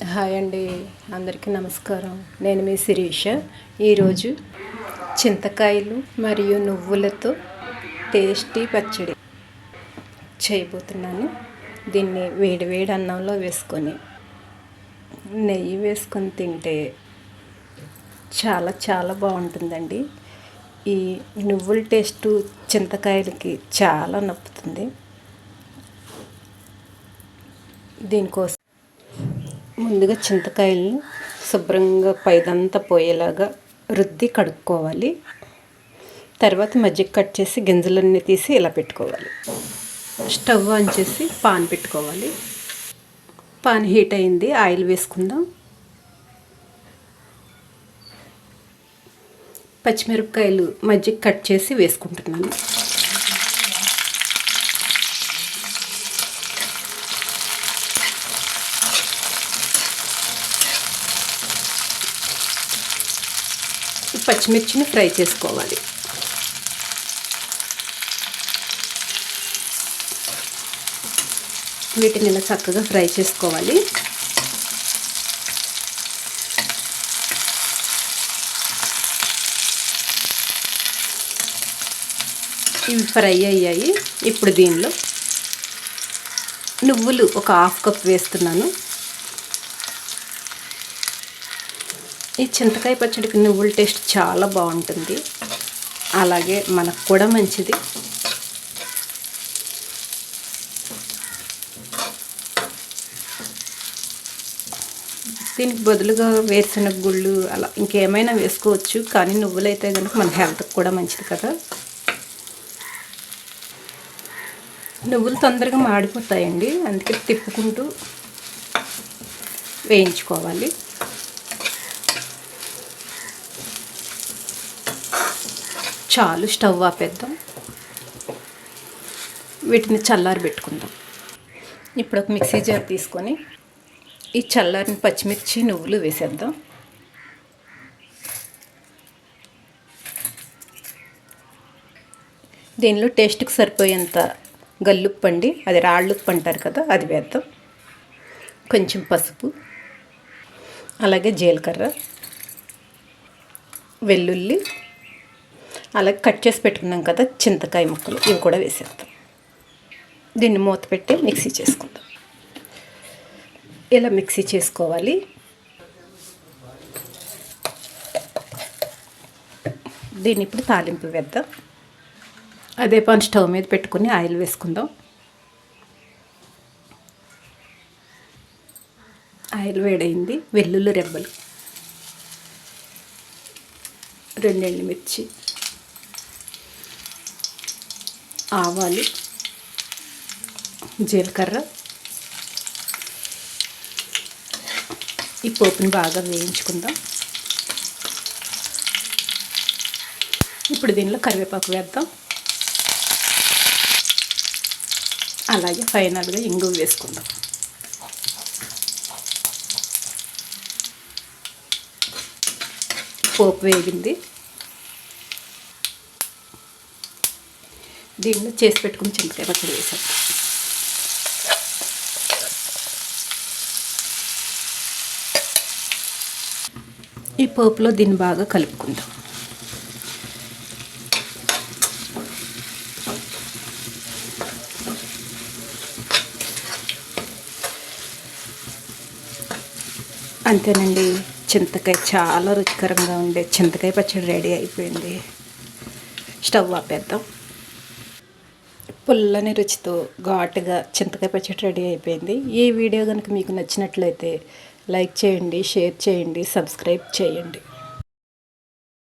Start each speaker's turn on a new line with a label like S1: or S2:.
S1: Hi అండి అందరికీ నమస్కారం. నేను మీ శిరీష. ఈరోజు చింతకాయలు మరియు నువ్వులతో టేస్టీ పచ్చడి చేయబోతున్నాను. దీన్ని వేడి వేడి అన్నంలో వేసుకొని నెయ్యి వేసుకొని తింటే చాలా చాలా బాగుంటుందండి. ఈ నువ్వుల టేస్టు చింతకాయలకి చాలా నప్పుతుంది. దీనికోసం ముందుగా చింతకాయలను శుభ్రంగా పైదంతా పోయేలాగా రుద్ది కడుక్కోవాలి. తర్వాత మజ్జిగ కట్ చేసి గింజలన్నీ తీసి ఇలా పెట్టుకోవాలి. స్టవ్ ఆన్ చేసి పాన్ పెట్టుకోవాలి. పాన్ హీట్ అయింది ఆయిల్ వేసుకుందాం. పచ్చిమిరపకాయలు మజ్జిగ కట్ చేసి వేసుకుంటున్నాను. పచ్చిమిర్చిని ఫ్రై చేసుకోవాలి. వీటిని ఇలా చక్కగా ఫ్రై చేసుకోవాలి. ఇవి ఫ్రై అయ్యాయి. ఇప్పుడు దీనిలో నువ్వులు ఒక హాఫ్ కప్ వేస్తున్నాను. ఈ చింతకాయ పచ్చడికి నువ్వుల టేస్ట్ చాలా బాగుంటుంది. అలాగే మనకు కూడా మంచిది. దీనికి బదులుగా వేరుశనగ గుళ్ళు అలా ఇంకేమైనా వేసుకోవచ్చు కానీ నువ్వులైతే కనుక మన హెల్త్కి కూడా మంచిది కదా. నువ్వులు తొందరగా మాడిపోతాయండి అందుకే తిప్పుకుంటూ వేయించుకోవాలి. చాలు స్టవ్ ఆపేద్దాం. వీటిని చల్లారి పెట్టుకుందాం. ఇప్పుడు ఒక మిక్సీ జార్ తీసుకొని ఈ చల్లారిని పచ్చిమిర్చి నువ్వులు వేసేద్దాం. దీనిలో టేస్ట్కి సరిపోయేంత గల్లుప్పు అండి అది రాళ్ళుప్పు అంటారు కదా అది వేద్దాం. కొంచెం పసుపు అలాగే జీలకర్ర వెల్లుల్లి అలాగే కట్ చేసి పెట్టుకున్నాం కదా చింతకాయ ముక్కలు ఇవి కూడా వేసేద్దాం. దీన్ని మూత పెట్టి మిక్సీ చేసుకుందాం. ఇలా మిక్సీ చేసుకోవాలి. దీన్ని ఇప్పుడు తాలింపు వేద్దాం. అదే పని స్టవ్ మీద పెట్టుకుని ఆయిల్ వేసుకుందాం. ఆయిల్ వేడైంది వెల్లుల్లి రెబ్బలు రెండు మిర్చి ఆవాలు జీలకర్ర. ఈ పోపుని బాగా వేయించుకుందాం. ఇప్పుడు దీనిలో కరివేపాకు వేద్దాం. అలాగే ఫైనల్గా ఇంగు వేసుకుందాం. పోపు వేగింది. దీనిలో చేసి పెట్టుకుని చింతకాయ పచ్చడి వేసాం ఈ పోపులో దీన్ని బాగా కలుపుకుందాం. అంతేనండి చింతకాయ చాలా రుచికరంగా ఉండే చింతకాయ పచ్చడి రెడీ అయిపోయింది. స్టవ్ ఆపేద్దాం. పుల్లని రుచితో ఘాటుగా చింతకాయ పచ్చడి రెడీ అయిపోయింది. ఈ వీడియో కనుక మీకు నచ్చినట్లయితే లైక్ చేయండి షేర్ చేయండి సబ్స్క్రైబ్ చేయండి.